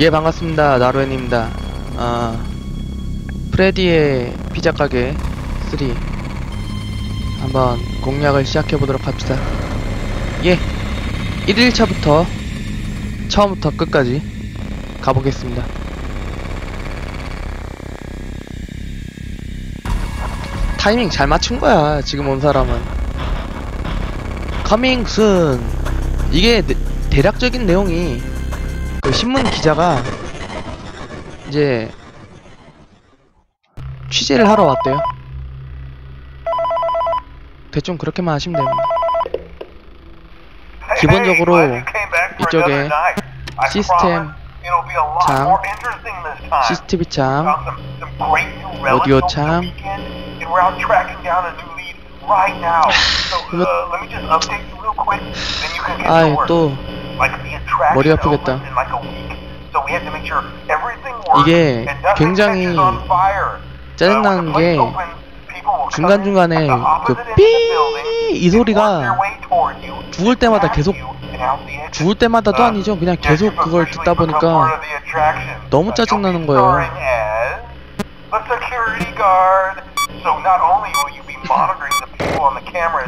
예 반갑습니다. 나루엔입니다. 아 프레디의 피자 가게 3 한번 공략을 시작해 보도록 합시다. 예 1일차부터 처음부터 끝까지 가보겠습니다. 타이밍 잘 맞춘 거야 지금 온 사람은. 커밍 순 이게 네- 대략적인 내용이 그 신문 기자가 이제 취재를 하러 왔대요. 대충 그렇게만 하시면 됩니다. 기본적으로 이쪽에 시스템 창, CCTV 창, 오디오 창, 아이 또 머리 아프겠다. 이게 굉장히 짜증나는 게 중간중간에 그 삐 이 소리가 죽을 때마다 계속 죽을 때마다 도 아니죠. 그냥 계속 그걸 듣다 보니까 너무 짜증나는 거예요.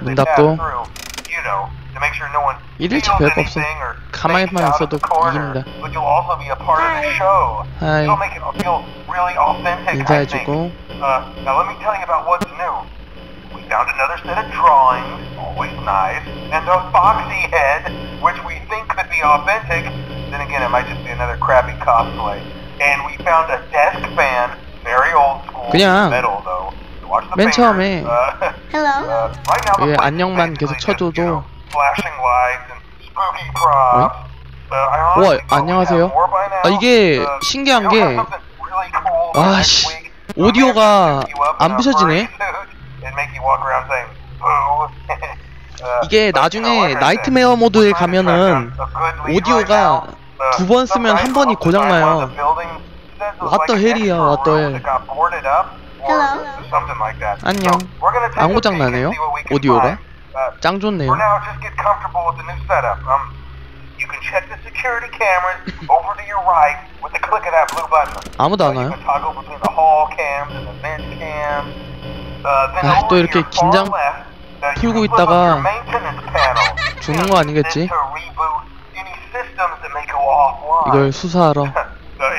문 닫고 1일차 별거 없어. 가만히만 있어도 이깁니다. 하이 인사해주고 Uh, now let me tell you about what's new. We found another set of drawings, always nice, and a foxy head, which we think could be authentic. Then again, it might just be another crappy cosplay. And we found a desk fan, very old school, 그냥 metal though. So watch the 맨 fingers. 처음에 Uh, Hello? uh, right now the 왜 place is 안녕만 계속 basically just, you 쳐줘도 know, flashing lights and spooky props. Uh, I 우와, honestly thought we'd have 안녕하세요. 아, 이게 Uh, 신기한 게 have something really cool 와, next 씨. week. 오디오가 안 부셔지네. 이게 나중에 나이트메어 모드에 가면은 오디오가 두 번 쓰면 한 번이 고장나요. What the hell이야, what the hell. Hello? 안녕. 안 고장나네요, 오디오가. 짱 좋네요. For now, just get comfortable with the new setup. Um, you can check the security cameras over to your right with the click of that blue button. 아무도 안 Uh, 와요. Uh, 아, 또 이렇게 긴장 uh, 풀고 있다가. 죽는 거 아니겠지? 이걸 수사하러 Uh,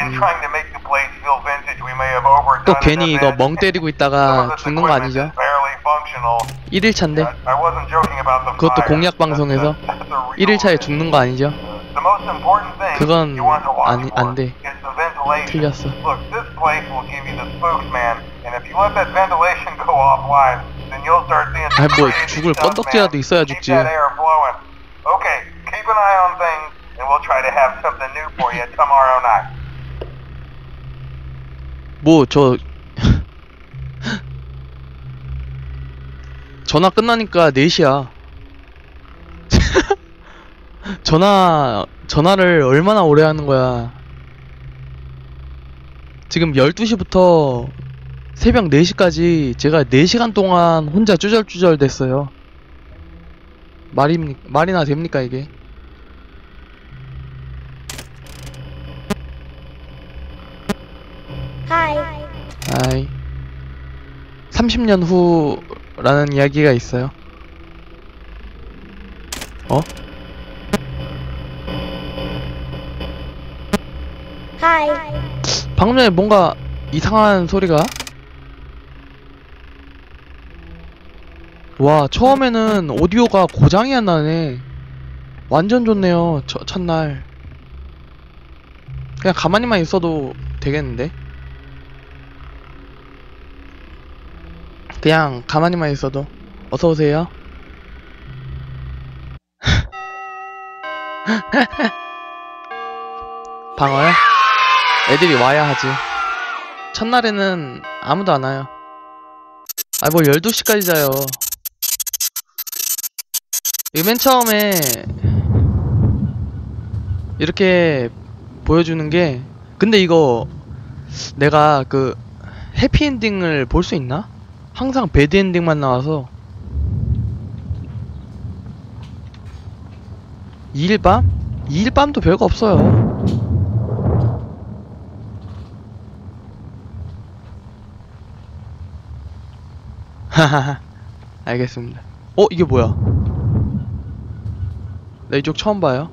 overdone 또 괜히 이거. 멍 때리고 있다가 죽는 거 아니죠? Is barely functional. 1일차인데 I wasn't joking about the 그것도 fire. 공략 방송에서 That's the real 1일차에 thing. 죽는 거 아니죠? 그건 아니- 안 돼. 틀렸어. 뭐 crazy 죽을 man. 있어야 죽지. that air flowing. Okay, keep an eye on things, and we'll try to have something new for you tomorrow night. 뭐 저 전화 끝나니까 4시야. 전화 전화를 얼마나 오래 하는 거야. 지금 12시부터 새벽 4시까지 제가 4시간 동안 혼자 쭈절쭈절 됐어요. 말입니 말이나 됩니까 이게? Hi. 아이 30년 후 라는 이야기가 있어요. 어? Hi. 방금 전에 뭔가 이상한 소리가? 와, 처음에는 오디오가 고장이 안 나네. 완전 좋네요. 저, 첫날. 그냥 가만히만 있어도 되겠는데? 그냥 가만히만 있어도. 어서오세요. 방어요? 애들이 와야 하지. 첫날에는 아무도 안 와요. 아, 뭘 12시까지 자요. 이맨 처음에 이렇게 보여주는 게 근데 이거 내가 그 해피엔딩을 볼 수 있나? 항상 배드엔딩만 나와서 2일밤? 2일밤도 별거 없어요. 하하하. 알겠습니다. 어? 이게 뭐야? 나 이쪽 처음 봐요.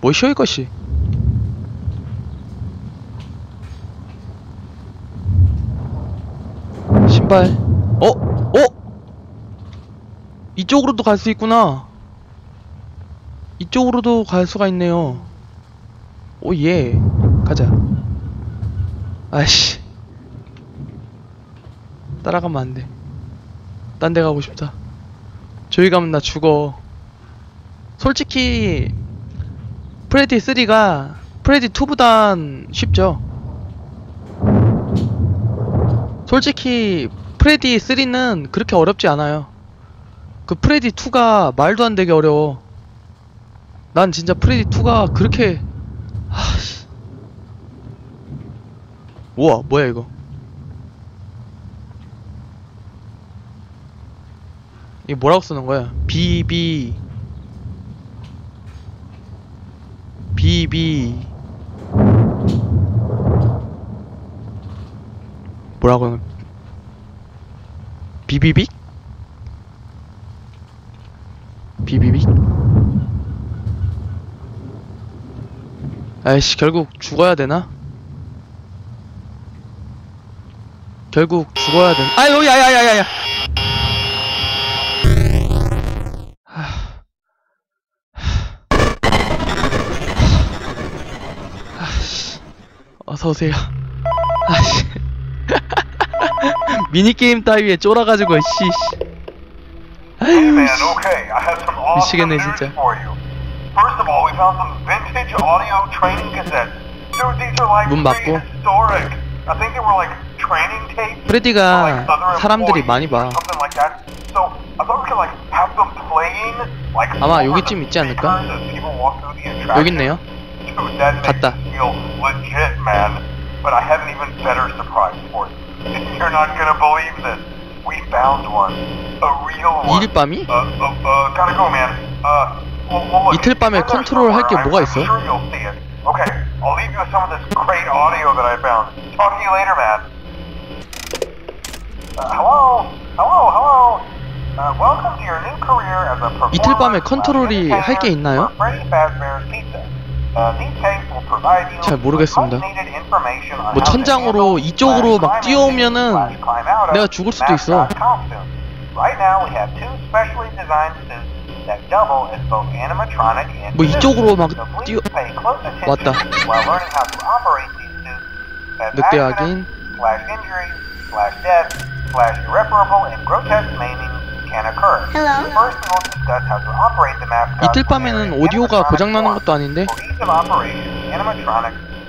뭐셔 이것이? 신발. 어? 어? 이쪽으로도 갈 수 있구나. 이쪽으로도 갈 수가 있네요. 오, 예. 가자. 아이씨. 따라가면 안 돼. 딴 데 가고 싶다. 저기 가면 나 죽어. 솔직히, 프레디 3가 프레디 2보단 쉽죠. 솔직히, 프레디 3는 그렇게 어렵지 않아요. 그 프레디 2가 말도 안 되게 어려워. 난 진짜 프레디 2가 그렇게 하씨. 우와, 뭐야 이거? 이게 뭐라고 쓰는 거야? 비비 비비 뭐라고 하는 비비빅? 비비빅? 아이씨 결국 죽어야 되나? 결국 죽어야 되나? 아유 야야야야야 아씨 어서 오세요 아씨 미니게임 따위에 쫄아가지고 씨씨 아유 씨 미치겠네, 진짜. for you. First of all, we found some vintage audio training cassettes. Dude, these are like 문 막고. prehistoric. I think they were like training tapes. 프레디가 사람들이 많이 봐. or Something like that. So I thought we could like have them playing like 아마 여기쯤 있지 않을까? 여기 있네요 Dude, that makes 갔다. me feel legit, man. But I have an even better surprise for you. You're not gonna believe this. We found one. A real one. 이일 밤이? Uh, uh, uh, gotta go, man. Uh, well, well, look, 이틀 밤에 컨트롤 할게. 뭐가 있어? I'm sure you'll see it. Okay, I'll leave you with some of this great audio that I found. Talk to you later, man. Uh, hello? Hello, hello? Uh, welcome to your new career as a performer. 이틀 밤에 컨트롤이 할게 entertainer 있나요? Uh, 잘 모르겠습니다. 뭐 천장으로 이쪽으로 막 뛰어오면은 내가 죽을 수도 있어. mascot costumes. Right now, we have two specially designed suits that double as both animatronic and 뭐 이쪽으로 막 뛰어 왔다. 늑대 확인. 이틀 밤에는 오디오가 고장나는 것도 아닌데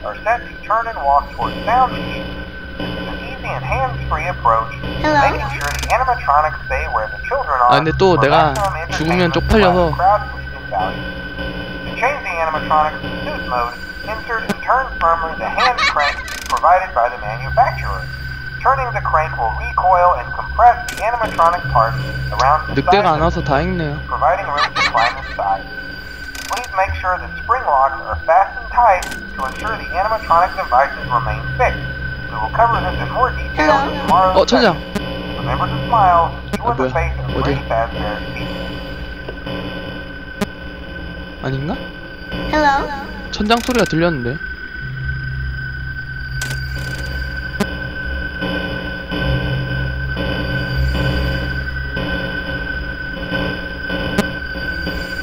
For ease of operation, animatronics are set to turn and walk towards sound sheets. This is an easy and hands-free approach, Hello? making sure the animatronics stay where the children are. 아, 근데 또 for 내가 maximum 죽으면 entertainment 쪽팔려서. slash crowd-pleasing value. To change the animatronics to suit mode, insert and turn firmly the hand crank provided by the manufacturer. Turning the crank will recoil and compress the animatronic parts around the 늑대가 안 sides of 와서 다행이네요 providing room to climb inside. Please make sure the spring locks are fastened Tight to ensure the animatronic devices remain fixed. We will cover this in more detail in tomorrow's 어 천장 session. Remember to smile. You 아, are the 뭐야? face of? Freddy Fazbear's. 아닌가? Hello? 천장 소리가 들렸는데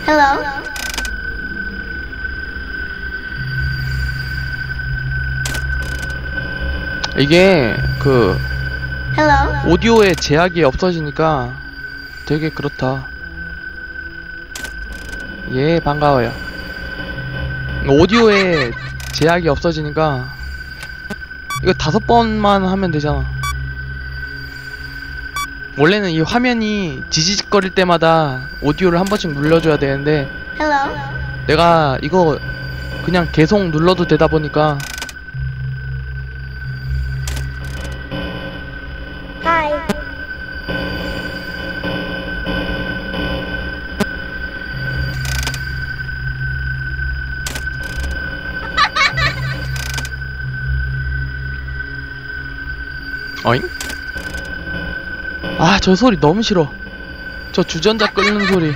Hello? 이게 그 Hello? 오디오에 제약이 없어지니까 되게 그렇다. 예, 반가워요. 오디오에 제약이 없어지니까 이거 다섯 번만 하면 되잖아. 원래는 이 화면이 지지직거릴 때마다 오디오를 한 번씩 눌러줘야 되는데 Hello? 내가 이거 그냥 계속 눌러도 되다 보니까 아, 저 소리 너무 싫어. 저 주전자 끓는 소리.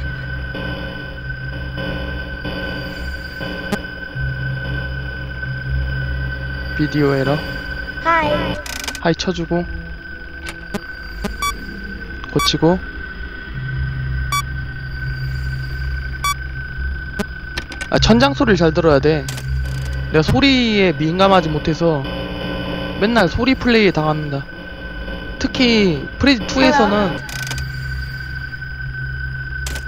비디오 에러. Hi. 하이 쳐주고. 고치고. 아, 천장 소리를 잘 들어야 돼. 내가 소리에 민감하지 못해서 맨날 소리 플레이에 당합니다. 특히 프레디 2에서는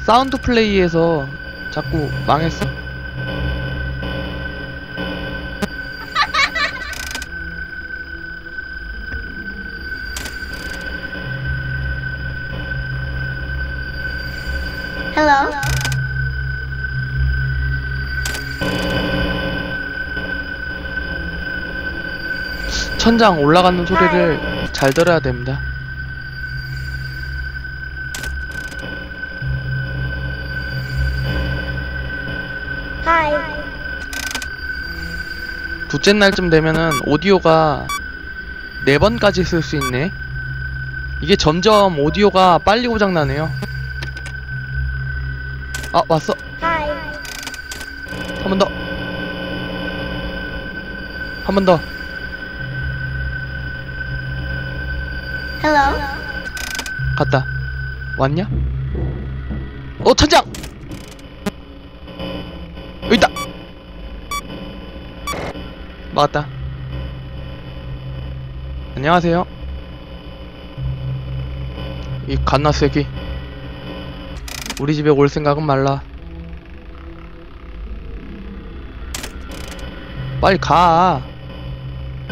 사운드 플레이에서 자꾸 망했어. Hello. 천장 올라가는 소리를 잘 들어야 됩니다. Hi. 둘째 날쯤 되면은 오디오가 네 번까지 쓸 수 있네. 이게 점점 오디오가 빨리 고장나네요. 아, 왔어. 한 번 더. 한 번 더. Hello. 갔다. 왔냐? 어, 천장! 여기 있다! 막았다. 안녕하세요. 이 갓나 새끼. 우리 집에 올 생각은 말라. 빨리 가.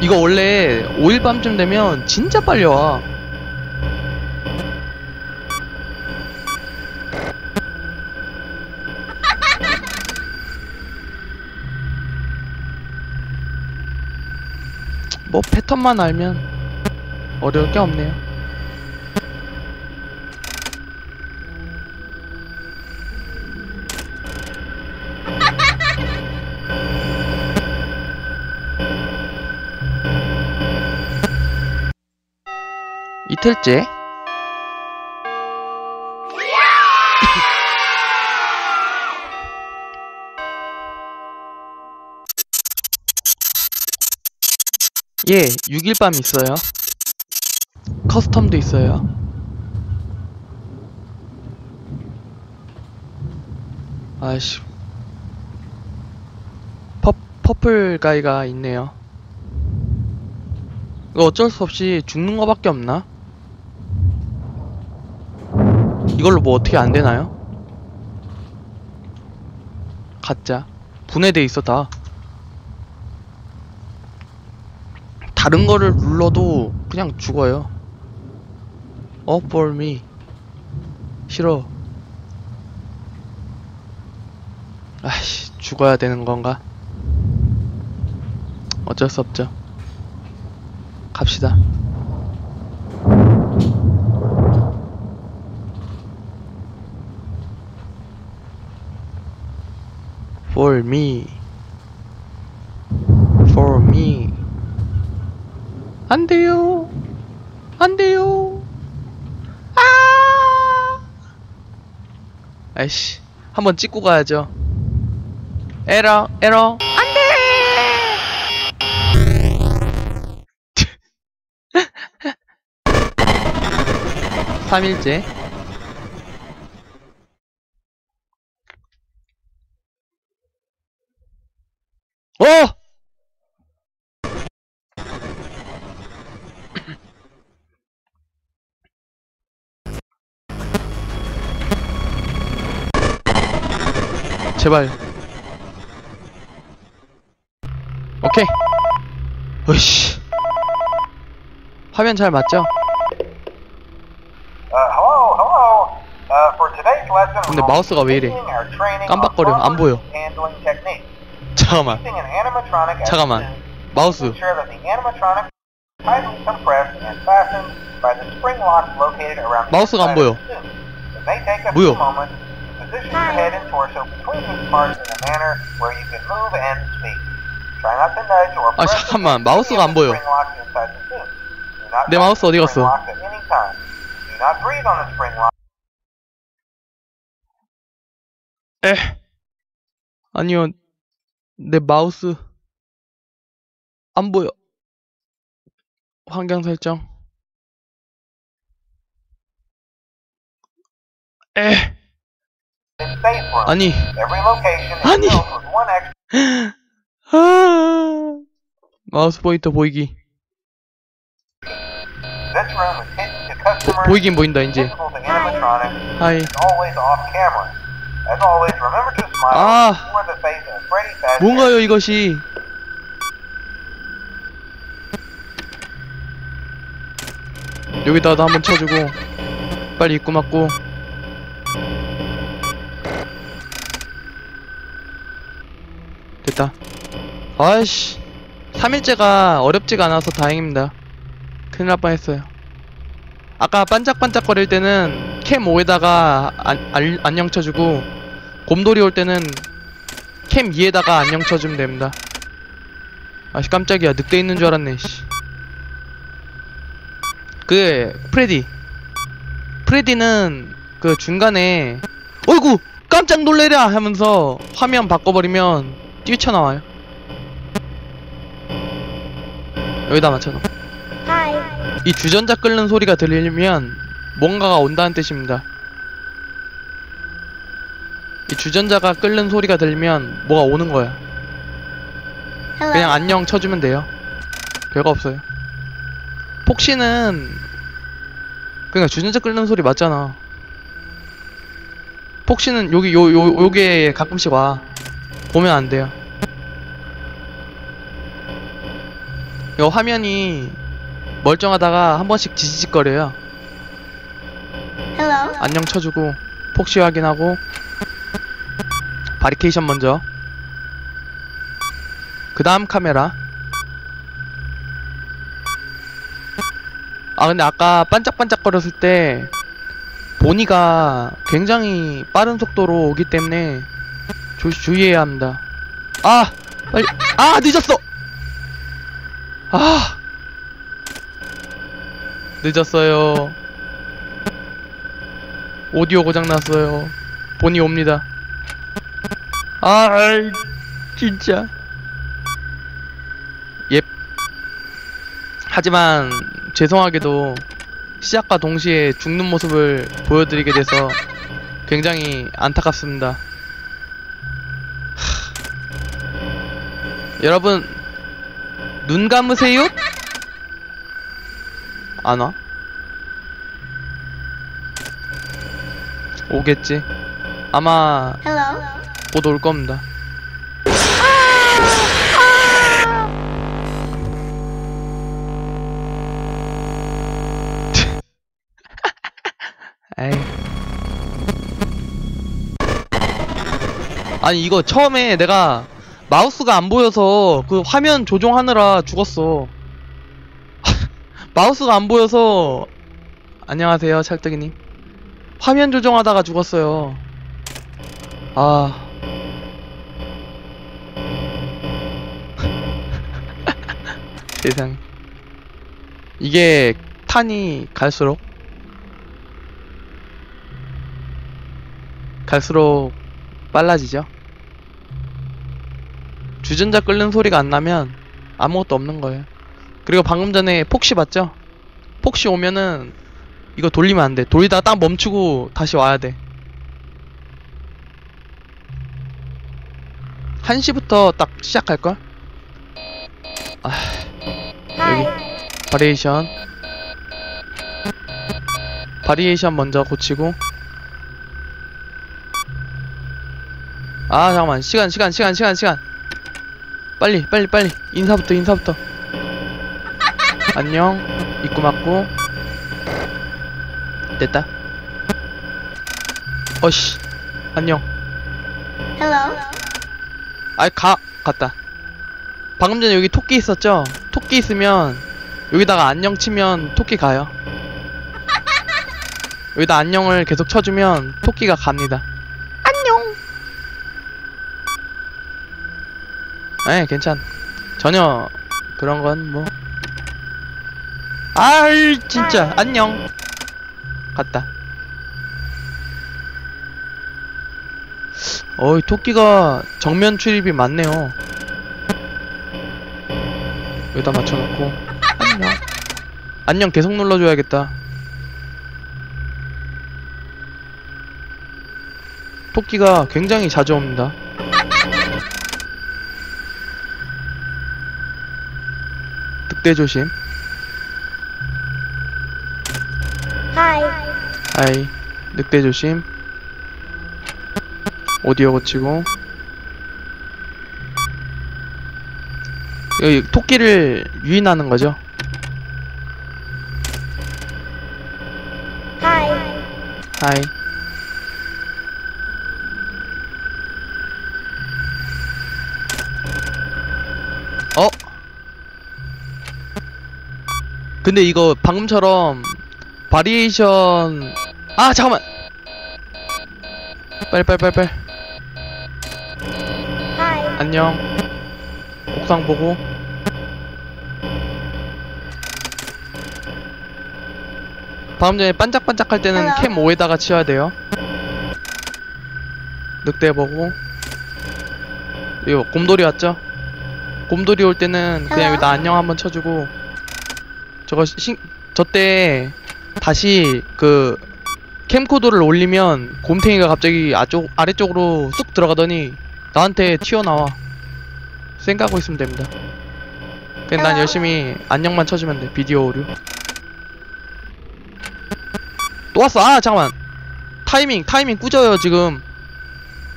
이거 원래 5일 밤쯤 되면 진짜 빨리 와. 패턴만 알면 어려울 게 없네요. 이틀째 예, 6일 밤 있어요. 커스텀도 있어요. 아이씨. 퍼, 퍼플 가이가 있네요. 이거 어쩔 수 없이 죽는 거밖에 없나? 이걸로 뭐 어떻게 안 되나요? 가짜. 분해돼 있어, 다. 다른 거를 눌러도 그냥 죽어요. 어, for me. 싫어. 아이씨, 죽어야 되는 건가? 어쩔 수 없죠. 갑시다. For me. For me. 안 돼요. 안 돼요. 아! 아이씨. 한번 찍고 가야죠. 에러, 에러. 안 돼! 3일째. 제발. 오케이. 으이씨. 화면 잘 맞죠? Uh. Uh, 근데 마우스가 왜 이래? 깜빡거려, 안 보여. 잠깐만. 잠깐만. 마우스. 마우스가 안 보여. 뭐요? Position your head and torso between these parts in a manner where you can move and speak. Try not to nudge or 아, press 잠깐만. against any 마우스가 안 the 보여. spring locks inside the suit. Do not 내 touch 마우스 the 어디 spring 갔어? locks at any time. Do not freeze on the spring line. 에. 아니요. 내 마우스 안 보여. 환경 설정. 에. 아니. 아니. 아. 마우스 포인터 보이기. Customers. 보이긴 보인다 이제. 하이. 아. 뭔가요 이것이? 여기다가도 한번 쳐주고 빨리 입고 맞고 됐다. 아이씨. 3일째가 어렵지가 않아서 다행입니다. 큰일 날 뻔했어요. 아까 반짝반짝거릴 때는 캠 5에다가 안, 안, 안녕 쳐주고 곰돌이 올 때는 캠 2에다가 안녕 쳐주면 됩니다. 아씨 깜짝이야. 늑대 있는 줄 알았네 씨. 그 프레디. 프레디는 그 중간에 어이구! 깜짝 놀래라 하면서 화면 바꿔버리면 뛰쳐나와요 여기다 Hi. 이 주전자 끓는 소리가 들리면 뭔가가 온다는 뜻입니다. 이 주전자가 끓는 소리가 들리면 뭐가 오는 거야. 그냥 안녕 쳐주면 돼요. 별거 없어요. 폭시는 그러니까 주전자 끓는 소리 맞잖아. 폭시는 여기 요 요 요게 가끔씩 와. 보면 안 돼요. 요 화면이 멀쩡하다가 한 번씩 지지직거려요. Hello. 안녕 쳐주고 폭시 확인하고 바리케이션 먼저 그 다음 카메라 아 근데 아까 반짝반짝거렸을 때 보니가 굉장히 빠른 속도로 오기 때문에 조, 주의해야 합니다 아 빨리 아 늦었어 아 늦었어요 오디오 고장 났어요. 본이 옵니다. 아, 진짜. 예. 하지만 죄송하게도 시작과 동시에 죽는 모습을 보여드리게 돼서 굉장히 안타깝습니다. 여러분 눈 감으세요? 안 와? 오겠지. 아마. 곧 올 겁니다. 에이. 아니 이거 처음에 내가 마우스가 안 보여서 그 화면 조종하느라 죽었어. 마우스가 안 보여서 안녕하세요 찰떡이님. 화면 조정하다가 죽었어요. 아. 세상. 이게 탄이 갈수록 갈수록 빨라지죠. 주전자 끓는 소리가 안 나면 아무것도 없는 거예요. 그리고 방금 전에 폭시 봤죠? 폭시 오면은 이거 돌리면 안 돼. 돌리다가 딱 멈추고 다시 와야 돼. 1시부터 딱 시작할걸? 아, Hi. 바리에이션. 바리에이션 먼저 고치고. 아, 잠깐만. 시간, 시간, 시간, 시간, 시간. 빨리, 빨리, 빨리. 인사부터, 인사부터. 안녕. 입구 맞고. 됐다. 어씨. 안녕. Hello. 아이, 가. 갔다. 방금 전에 여기 토끼 있었죠? 토끼 있으면 여기다가 안녕 치면 토끼 가요. 여기다 안녕을 계속 쳐주면 토끼가 갑니다. 에 괜찮. 전혀 그런 건 뭐. 아이 진짜 안녕. 갔다. 어이, 토끼가 정면 출입이 많네요. 여기다 맞춰놓고. 안녕. 안녕 계속 눌러줘야겠다. 토끼가 굉장히 자주 옵니다. 늑대 조심. Hi. 아이, 늑대 조심. 오디오 고치고. 여기 토끼를 유인하는 거죠. Hi. 하이. 어? 근데 이거 방금처럼 바리에이션 아 잠깐만 빨리 빨리 빨리 빨리. 안녕 옥상 보고 방금 전에 반짝반짝 할 때는 Hello. 캠 5에다가 치워야 돼요 늑대 보고 이거 곰돌이 왔죠? 곰돌이 올 때는 그냥. 여기다 안녕 한번 쳐주고 저거 신 저때 다시 그 캠코더를 올리면 곰탱이가 갑자기 아쪽 아래쪽으로 쑥 들어가더니 나한테 튀어나와. 생각하고 있으면 됩니다. 그냥 난. 열심히 안녕만 쳐주면 돼 비디오 오류. 또 왔어. 아 잠깐만. 타이밍 타이밍 꾸져요 지금.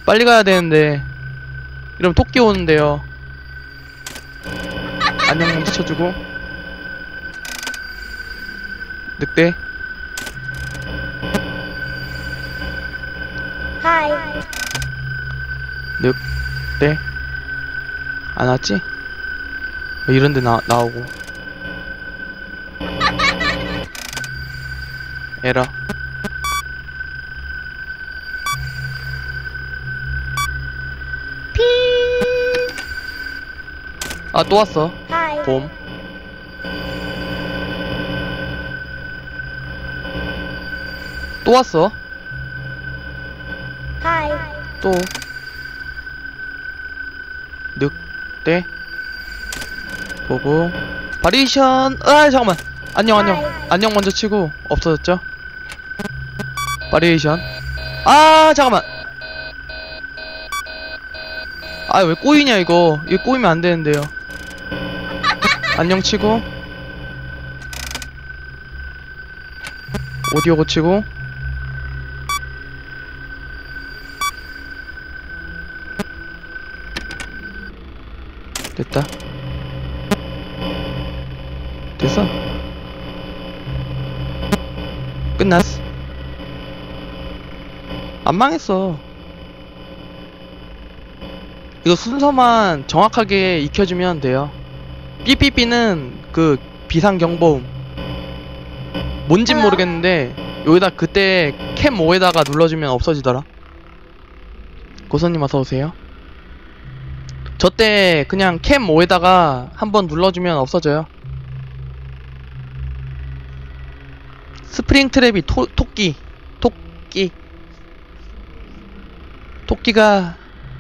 빨리 가야 되는데. 이러면 토끼 오는데요. 안녕 먼저 쳐주고 늑대? Hi. 늑대? 안 왔지? 왜 이런데 나, 나오고. 에러 아또 왔어. Hi. 또 왔어? Hi. 또. 늑대. 보고. 바리에이션 아 잠깐만. 안녕 안녕. 안녕 먼저 치고 없어졌죠? 바리에이션 아 잠깐만. 아 왜 꼬이냐 이거. 이거 꼬이면 안 되는데요. 안녕 치고. 오디오 고치고 됐다. 됐어. 끝났어. 안 망했어. 이거 순서만 정확하게 익혀주면 돼요. 삐삐삐는 그 비상경보음. 뭔진 모르겠는데 여기다 그때 캠 5에다가 눌러주면 없어지더라. 고선님 어서 오세요. 저 때 그냥 캠 5에다가 한번 눌러주면 없어져요. 스프링 트랩이 토, 토끼, 토끼, 토끼가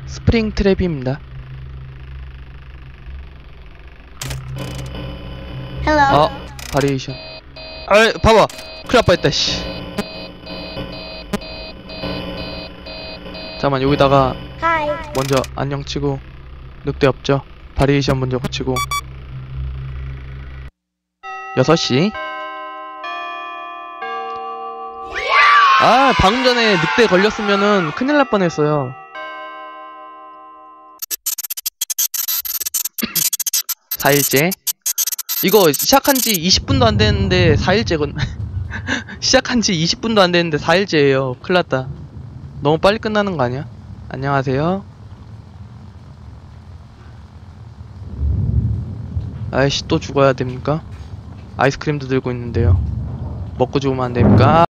스프링 트랩입니다. Hello. 어, 바리에이션. 아, 봐봐. 큰일 날 뻔 했다, 씨. 잠깐만, 여기다가 Hi. 먼저 안녕 치고 늑대 없죠? 바리에이션 먼저 고치고. 6시. 아 방금 전에 늑대 걸렸으면은 큰일 날 뻔했어요. 4일째. 이거 시작한 지 20분도 안 됐는데 4일째 건. 시작한 지 20분도 안 됐는데 4일째예요. 큰일 났다. 너무 빨리 끝나는 거 아니야? 안녕하세요 아이씨 또 죽어야 됩니까? 아이스크림도 들고 있는데요 먹고 죽으면 안 됩니까?